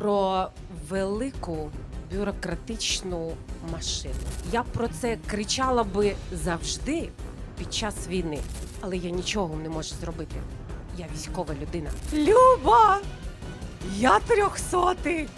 про велику бюрократичну машину. Я про це кричала би завжди під час війни, але я нічого не можу зробити. Я військова людина. Люба! Я трьохсотий!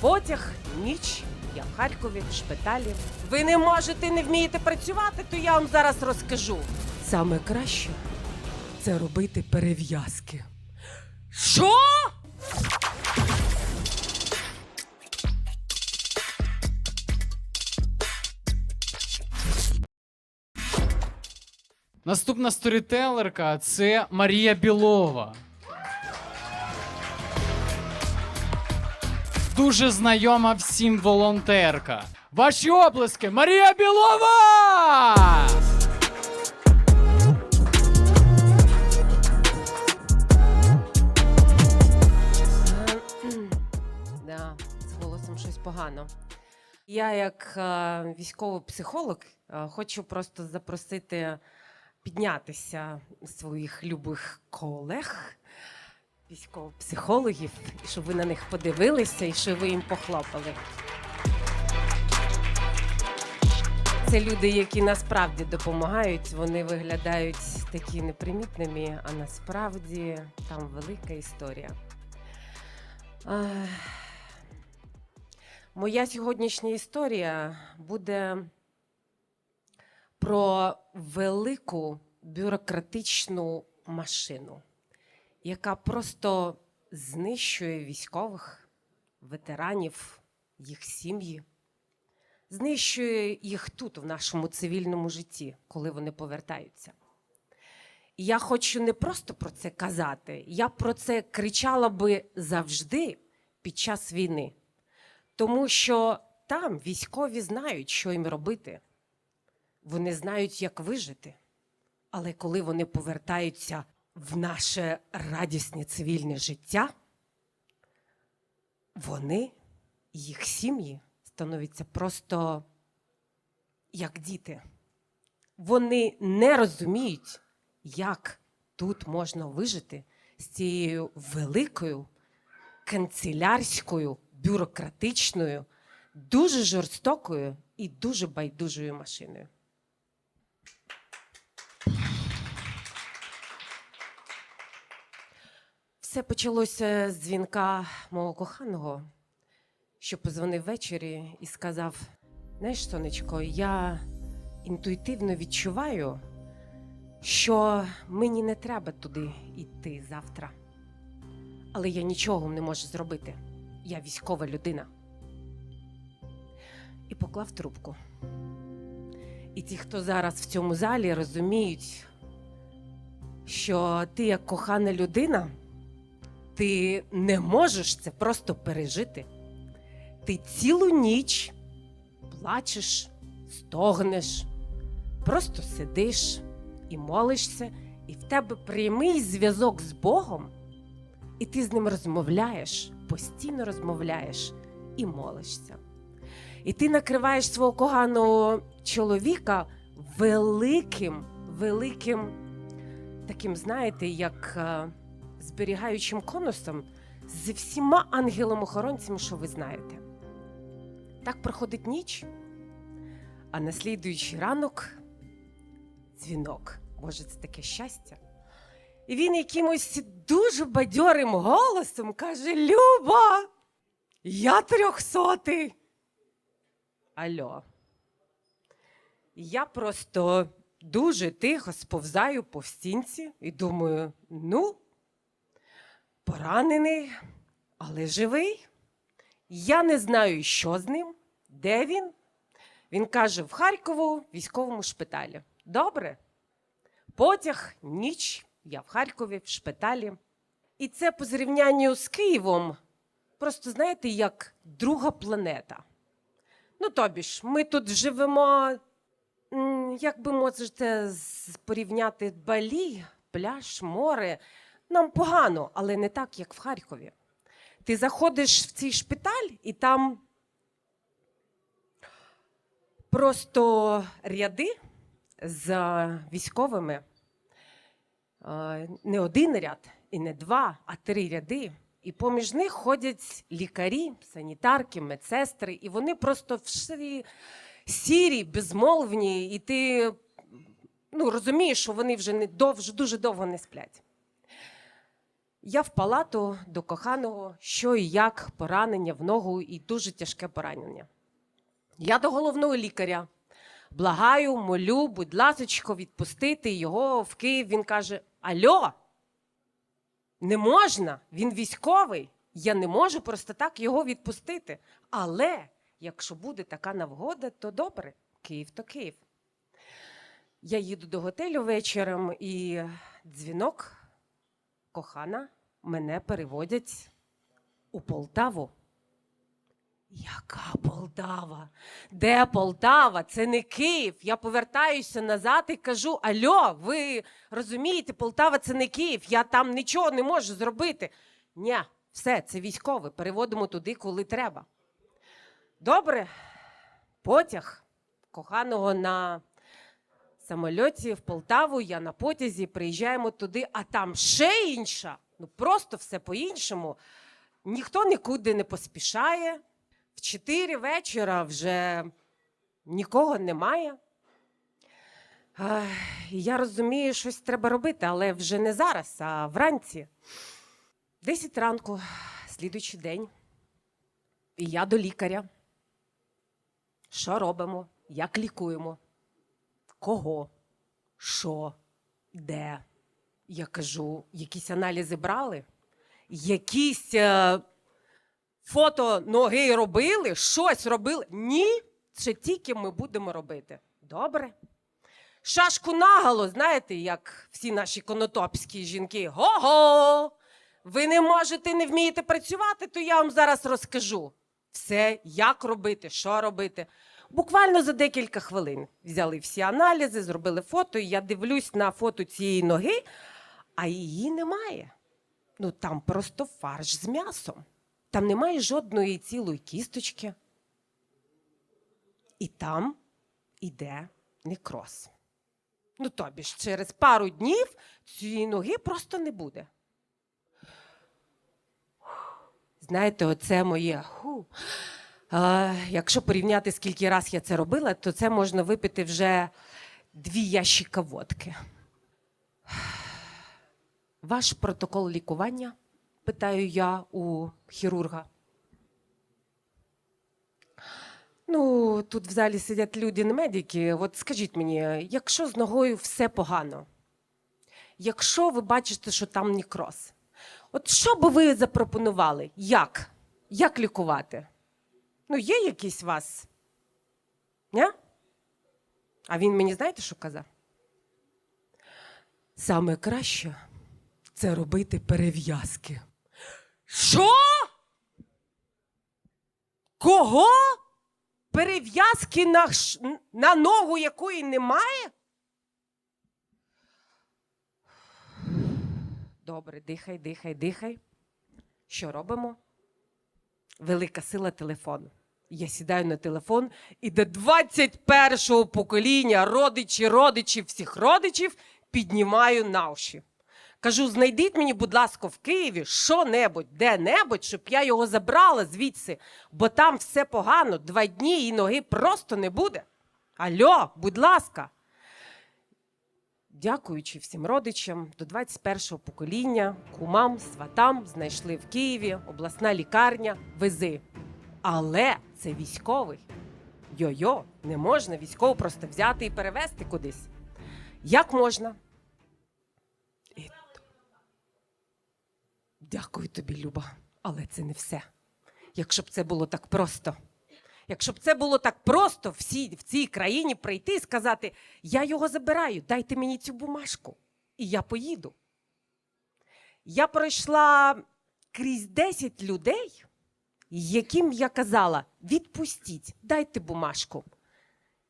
Потяг, ніч, я в Харкові, в шпиталі. Ви не можете, не вмієте працювати, то я вам зараз розкажу. Саме краще це робити перев'язки. Що? Наступна сторітелерка це Марія Білова. Дуже знайома всім волонтерка. Ваші оплески! Марія Білова! Да, з голосом щось погано. Я, як е, військовий психолог, е, хочу просто запросити піднятися своїх любих колег, військовопсихологів, і щоб ви на них подивилися і щоб ви їм похлопали. Це люди, які насправді допомагають. Вони виглядають такі непримітними, а насправді там велика історія. Моя сьогоднішня історія буде про велику бюрократичну машину, яка просто знищує військових, ветеранів, їх сім'ї, знищує їх тут, в нашому цивільному житті, коли вони повертаються. І я хочу не просто про це казати, я про це кричала би завжди під час війни. Тому що там військові знають, що їм робити. Вони знають, як вижити. Але коли вони повертаються в наше радісне цивільне життя, вони, їх сім'ї становляться просто як діти. Вони не розуміють, як тут можна вижити з цією великою канцелярською, бюрократичною, дуже жорстокою і дуже байдужою машиною. Все почалося з дзвінка мого коханого, що позвонив ввечері і сказав: Знаєш, сонечко, я інтуїтивно відчуваю, що мені не треба туди йти завтра. Але я нічого не можу зробити. Я військова людина. І поклав трубку. І ті, хто зараз в цьому залі, розуміють, що ти, як кохана людина, ти не можеш це просто пережити. Ти цілу ніч плачеш, стогнеш, просто сидиш і молишся, і в тебе прямий зв'язок з Богом, і ти з ним розмовляєш, постійно розмовляєш і молишся. І ти накриваєш свого коханого чоловіка великим, великим, таким, знаєте, як е, зберігаючим конусом з всіма ангелом-охоронцями, що ви знаєте. Так проходить ніч, а на слідуючий ранок дзвінок. Боже, це таке щастя. І він якимось дуже бадьорим голосом каже: Люба, я трьохсотий. Альо. Я просто дуже тихо сповзаю по стінці і думаю: ну, поранений, але живий. Я не знаю, що з ним, де він. Він каже: в Харкову військовому шпиталі. Добре. Потяг, ніч, я в Харкові, в шпиталі. І це по зрівнянню з Києвом, просто знаєте, як друга планета. Ну, тобі ж, ми тут живемо, як би можете порівняти Балі, пляж, море. Нам погано, але не так, як в Харкові. Ти заходиш в цей шпиталь, і там просто ряди з військовими. Не один ряд і не два, а три ряди. І поміж них ходять лікарі, санітарки, медсестри, і вони просто всі сірі, безмолвні, і ти ну, розумієш, що вони вже не дов, дуже довго не сплять. Я в палату до коханого, що і як, поранення в ногу і дуже тяжке поранення. Я до головного лікаря. Благаю, молю, будь ласочко, відпустити його в Київ. Він каже: Альо, не можна, він військовий. Я не можу просто так його відпустити. Але якщо буде така навгода, то добре, Київ то Київ. Я їду до готелю вечором і дзвінок, кохана, мене переводять у Полтаву. Яка Полтава? Де Полтава? Це не Київ. Я повертаюся назад і кажу: Альо, ви розумієте, Полтава це не Київ. Я там нічого не можу зробити. Ні, все, це військове. Переводимо туди, коли треба. Добре, потяг коханого на самольоті в Полтаву, я на потязі, приїжджаємо туди, а там ще інша. Ну просто все по-іншому. Ніхто нікуди не поспішає. В 4 вечора вже нікого немає. Я розумію, щось треба робити, але вже не зараз, а вранці. 10 ранку, слідуючий день. І я до лікаря. Що робимо? Як лікуємо? Кого? Що? Де? Я кажу, якісь аналізи брали? Якісь е, фото ноги робили, щось робили? Ні, це тільки ми будемо робити. Добре. Шашку наголо, знаєте, як всі наші конотопські жінки. Го-го! Ви не можете, не вмієте працювати, то я вам зараз розкажу. Все, як робити, що робити. Буквально за декілька хвилин взяли всі аналізи, зробили фото, і я дивлюсь на фото цієї ноги, а її немає. Ну там просто фарш з м'ясом. Там немає жодної цілої кісточки. І там іде некроз. Ну, тобі ж через пару днів цієї ноги просто не буде. Знаєте, оце моє. Ху. Якщо порівняти, скільки раз я це робила, то це можна випити вже дві ящика водки. Ваш протокол лікування? питаю я у хірурга. Ну, тут в залі сидять люди, не медики. От скажіть мені, якщо з ногою все погано, якщо ви бачите, що там некроз, от що би ви запропонували? Як? Як лікувати? Ну, є якийсь вас? Ні? А він мені знаєте, що казав? Саме краще це робити перев'язки. Що? Кого? Перев'язки на, на ногу, якої немає? Добре, дихай, дихай, дихай. Що робимо? Велика сила телефону. Я сідаю на телефон і до 21-го покоління родичі, родичів, всіх родичів піднімаю на уші. Кажу, знайдіть мені, будь ласка, в Києві що-небудь, де-небудь, щоб я його забрала звідси, бо там все погано, два дні і ноги просто не буде. Альо, будь ласка. Дякуючи всім родичам до 21-го покоління, кумам, сватам знайшли в Києві обласна лікарня, вези. Але це військовий. Йо-йо, не можна військового просто взяти і перевезти кудись. Як можна? І... Дякую тобі, Люба, але це не все. Якщо б це було так просто. Якщо б це було так просто всі в цій країні прийти і сказати: я його забираю, дайте мені цю бумажку, і я поїду. Я пройшла крізь 10 людей, яким я казала: відпустіть, дайте бумажку.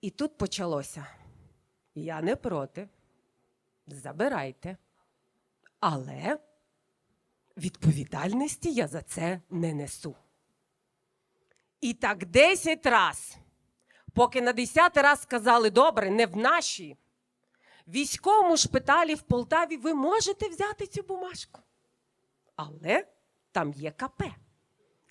І тут почалося. Я не проти. Забирайте. Але відповідальності я за це не несу. І так 10 раз. Поки на 10 раз сказали, добре, не в нашій. Військовому шпиталі в Полтаві ви можете взяти цю бумажку. Але там є КП.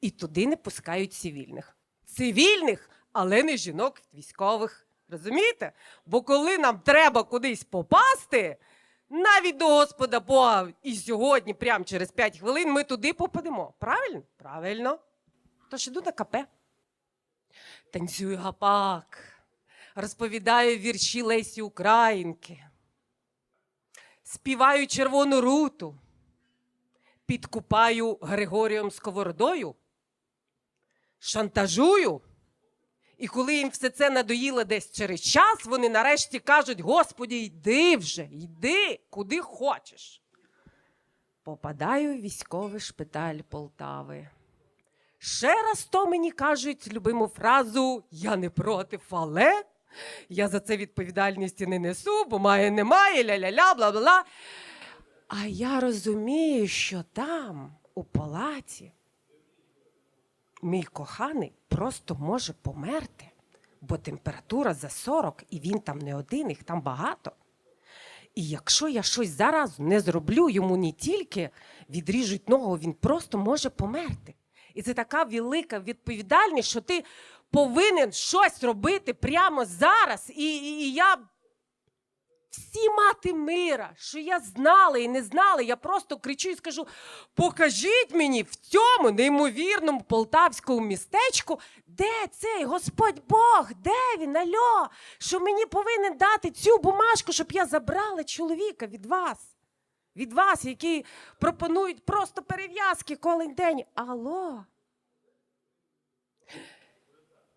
І туди не пускають цивільних. Цивільних, але не жінок військових. Розумієте? Бо коли нам треба кудись попасти, навіть до Господа Бога, і сьогодні, прямо через 5 хвилин, ми туди попадемо. Правильно? Правильно. Тож іду на КП. Танцюю гапак, розповідаю вірші Лесі Українки, співаю червону руту, підкупаю Григорієм Сковородою, шантажую. І коли їм все це надоїло десь через час, вони нарешті кажуть: Господі, йди вже, йди, куди хочеш. Попадаю в військовий шпиталь Полтави. Ще раз то мені кажуть любиму фразу Я не проти, але я за це відповідальності не несу, бо має немає, ля-ля-ля, бла-бла-бла. А я розумію, що там, у палаті, мій коханий просто може померти, бо температура за 40, і він там не один, їх там багато. І якщо я щось зараз не зроблю, йому не тільки відріжуть ногу, він просто може померти. І це така велика відповідальність, що ти повинен щось робити прямо зараз. І, і, і я всі мати мира, що я знала і не знала, я просто кричу і скажу: покажіть мені в цьому неймовірному полтавському містечку, де цей Господь Бог, де він, альо, що мені повинен дати цю бумажку, щоб я забрала чоловіка від вас. Від вас, які пропонують просто перев'язки кожен день. Алло.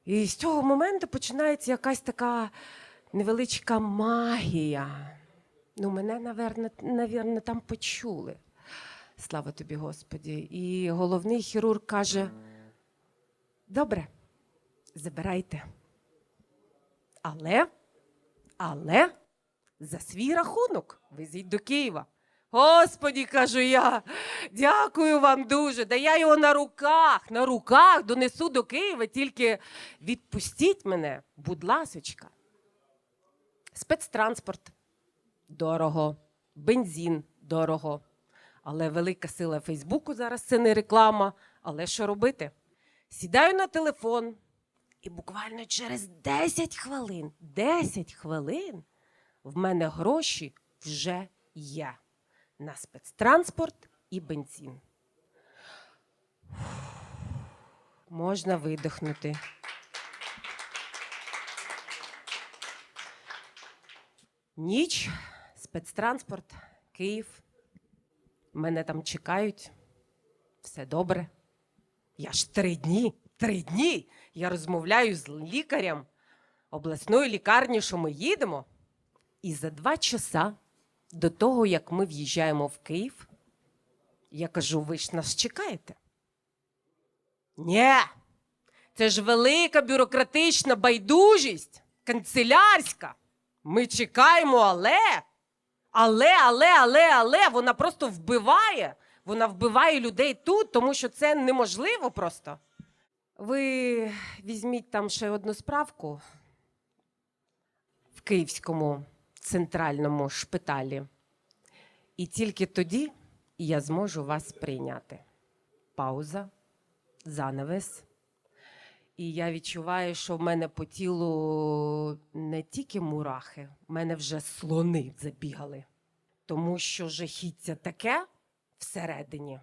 І з цього моменту починається якась така невеличка магія. Ну, мене, наверно, там почули. Слава тобі, Господі. І головний хірург каже: добре, забирайте. Але, але за свій рахунок везіть до Києва. Господі, кажу я, дякую вам дуже. Да я його на руках, на руках донесу до Києва, тільки відпустіть мене, будь ласочка. Спецтранспорт дорого, бензин дорого. Але велика сила Фейсбуку зараз це не реклама. Але що робити? Сідаю на телефон, і буквально через 10 хвилин, 10 хвилин в мене гроші вже є на спецтранспорт і бензин. Можна видихнути. Ніч, спецтранспорт, Київ. Мене там чекають. Все добре. Я ж три дні, три дні. Я розмовляю з лікарем обласної лікарні, що ми їдемо. І за два часа до того, як ми в'їжджаємо в Київ, я кажу: ви ж нас чекаєте? Ні, це ж велика бюрократична байдужість, канцелярська. Ми чекаємо, але, але, але, але, але вона просто вбиває. Вона вбиває людей тут, тому що це неможливо просто. Ви візьміть там ще одну справку в Київському центральному шпиталі. І тільки тоді я зможу вас прийняти. Пауза, занавес. І я відчуваю, що в мене по тілу не тільки мурахи, в мене вже слони забігали. Тому що жахіття таке всередині,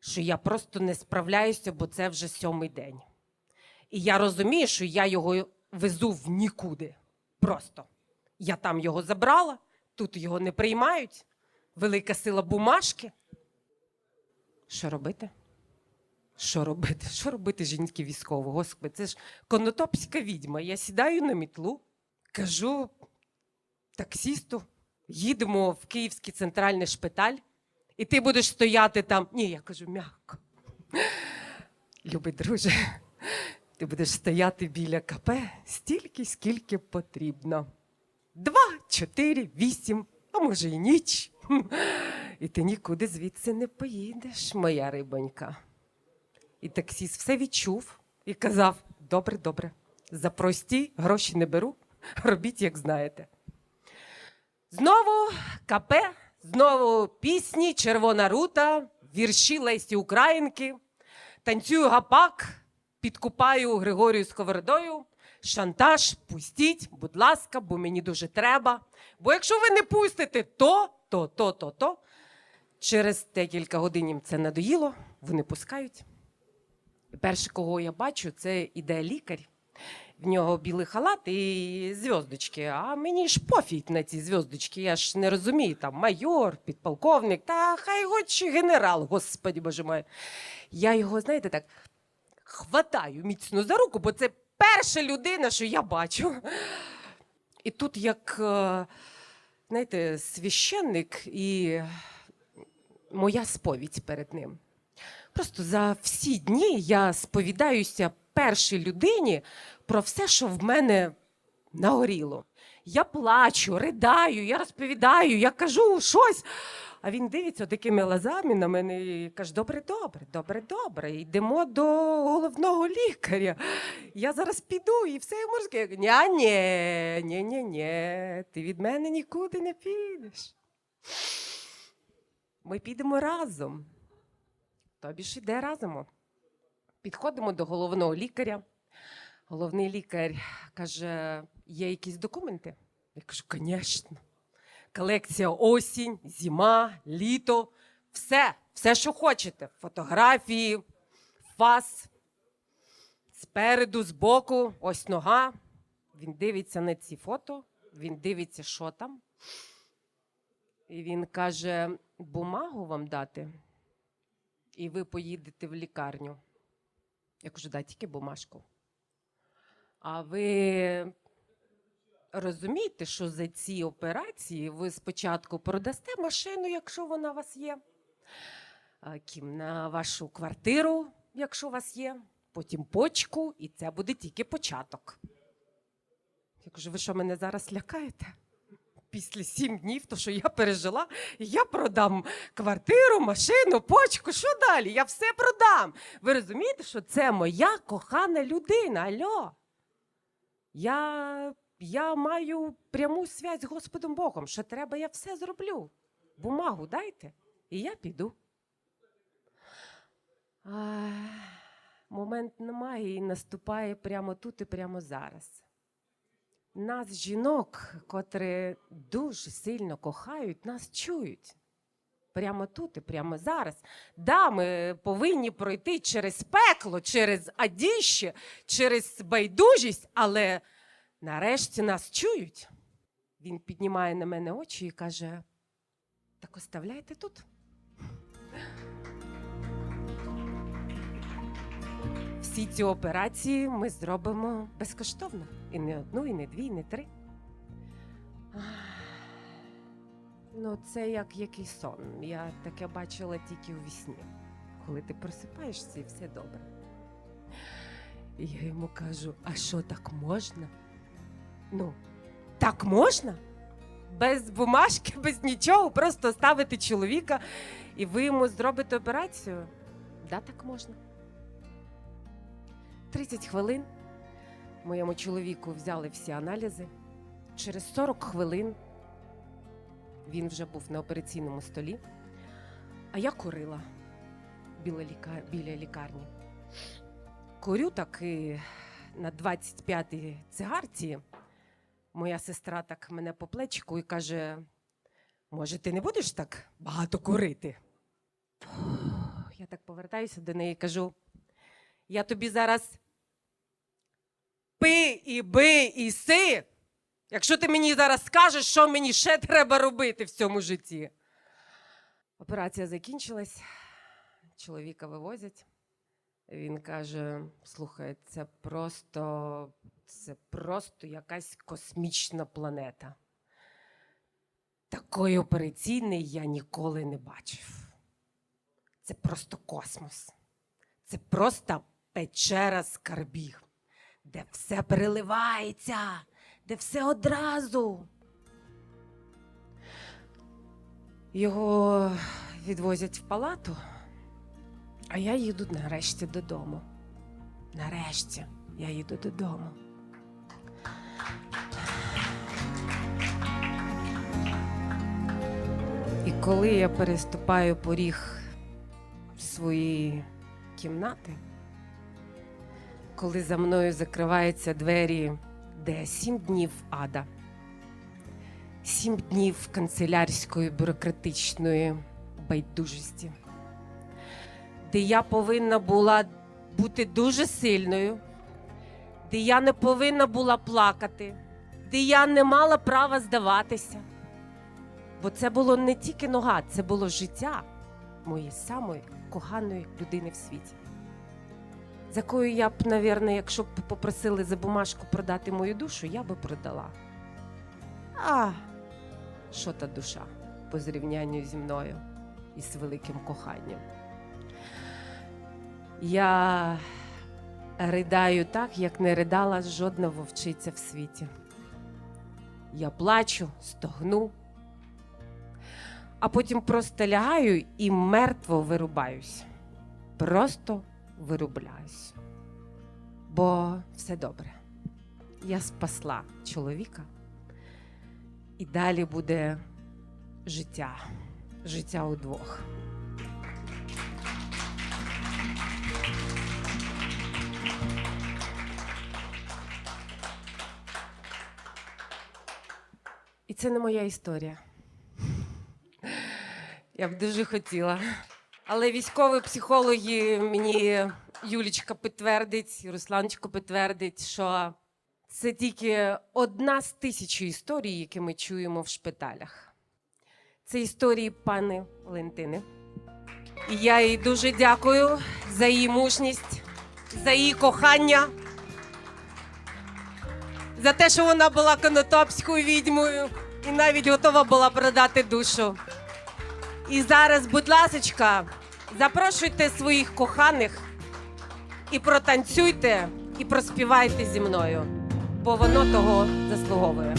що я просто не справляюся, бо це вже сьомий день. І я розумію, що я його везу в нікуди. Просто. Я там його забрала, тут його не приймають. Велика сила бумажки. Що робити? Що робити? Що робити жінки військово? Господи, це ж конотопська відьма. Я сідаю на мітлу, кажу таксісту, їдемо в Київський центральний шпиталь, і ти будеш стояти там. Ні, я кажу, м'яко. Любий друже, ти будеш стояти біля КП стільки, скільки потрібно. Два, чотири, вісім, а може і ніч. І ти нікуди звідси не поїдеш, моя рибонька. І таксіст все відчув і казав: добре, добре, за прості гроші не беру, робіть, як знаєте. Знову КП, знову пісні, червона рута, вірші Лесі Українки, танцюю гапак, підкупаю Григорію Сковородою. Шантаж, пустіть, будь ласка, бо мені дуже треба. Бо якщо ви не пустите то, то, то, то, то. Через декілька годин їм це надоїло, вони пускають. Перше, кого я бачу, це іде лікар. В нього білий халат і зв'язочки. А мені ж пофіг на ці зв'язочки. Я ж не розумію, там майор, підполковник, та хай хоч генерал, господі боже мой. Я його, знаєте, так хватаю міцно за руку, бо це перша людина, що я бачу. І тут, як, е, знаєте, священник і моя сповідь перед ним. Просто за всі дні я сповідаюся першій людині про все, що в мене нагоріло. Я плачу, ридаю, я розповідаю, я кажу щось. А він дивиться такими глазами на мене і каже: добре, добре, добре, добре. Йдемо до головного лікаря. Я зараз піду і все йому. Я кажу, ні, ні, ні, ні, ти від мене нікуди не підеш. Ми підемо разом. Тобі ж іде разом. Підходимо до головного лікаря. Головний лікар каже: є якісь документи? Я кажу, звісно. Колекція осінь, зима, літо, все, все, що хочете. Фотографії, фас. Спереду, збоку, ось нога. Він дивиться на ці фото, він дивиться, що там. І він каже: бумагу вам дати, і ви поїдете в лікарню. Я кажу, дай тільки бумажку. А ви розумієте, що за ці операції ви спочатку продасте машину, якщо вона у вас є, кім на вашу квартиру, якщо у вас є, потім почку, і це буде тільки початок. Я кажу, ви що мене зараз лякаєте? Після сім днів, то що я пережила, я продам квартиру, машину, почку. Що далі? Я все продам. Ви розумієте, що це моя кохана людина? Альо. Я, я маю пряму связь з Господом Богом. Що треба, я все зроблю. Бумагу дайте, і я піду. А, момент і наступає прямо тут і прямо зараз. Нас, жінок, котрі дуже сильно кохають, нас чують. Прямо тут і прямо зараз. Да, ми повинні пройти через пекло, через адіще, через байдужість, але нарешті нас чують. Він піднімає на мене очі і каже: так оставляйте тут. Всі ці операції ми зробимо безкоштовно. І не одну, і не дві, і не три. Ну, це як якийсь сон. Я таке бачила тільки у вісні, коли ти просипаєшся і все добре. Я йому кажу: а що так можна? Ну, так можна? Без бумажки, без нічого, просто ставити чоловіка, і ви йому зробите операцію? Да, так можна. 30 хвилин моєму чоловіку взяли всі аналізи. Через 40 хвилин він вже був на операційному столі, а я курила біля, ліка... біля лікарні. Курю так і на 25-й цигарці. Моя сестра так мене по плечику і каже: може, ти не будеш так багато курити? Я так повертаюся до неї і кажу: я тобі зараз пи і би і си, якщо ти мені зараз скажеш, що мені ще треба робити в цьому житті. Операція закінчилась, чоловіка вивозять. Він каже: слухай, це просто, це просто якась космічна планета. Такої операційної я ніколи не бачив. Це просто космос. Це просто печера скарбів, де все переливається, де все одразу. Його відвозять в палату, а я їду нарешті додому. Нарешті я їду додому. І коли я переступаю поріг своєї кімнати, коли за мною закриваються двері, де сім днів ада, сім днів канцелярської бюрократичної байдужості, де я повинна була бути дуже сильною, де я не повинна була плакати, де я не мала права здаватися. Бо це було не тільки нога, це було життя моєї самої коханої людини в світі. За якою я б, навірно, якщо б попросили за бумажку продати мою душу, я би продала. А що та душа по зрівнянню зі мною і з великим коханням? Я ридаю так, як не ридала жодна вовчиця в світі. Я плачу, стогну, а потім просто лягаю і мертво вирубаюсь. Просто вирубляюсь. Бо все добре. Я спасла чоловіка, і далі буде життя. Життя удвох. І це не моя історія. Я б дуже хотіла. Але військові психологи мені Юлічка підтвердить, і Русланчик підтвердить, що це тільки одна з тисячі історій, які ми чуємо в шпиталях. Це історії пани Валентини. І я їй дуже дякую за її мужність, за її кохання, за те, що вона була конотопською відьмою і навіть готова була продати душу. І зараз, будь ласочка, запрошуйте своїх коханих і протанцюйте, і проспівайте зі мною, бо воно того заслуговує.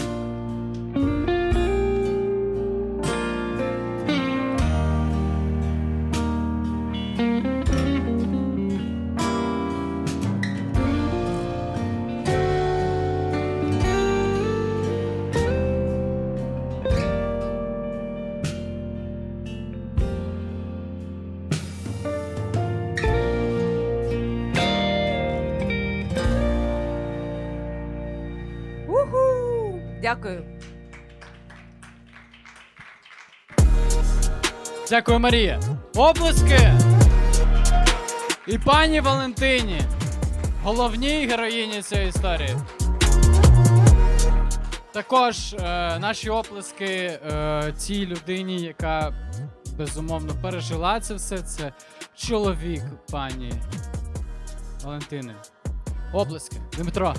Дякую. Дякую, Марія. Оплески! І пані Валентині, головній героїні цієї історії. Також е, наші оплески е, цій людині, яка безумовно пережила це все. Це чоловік пані Валентини. Оплески. Дмитро.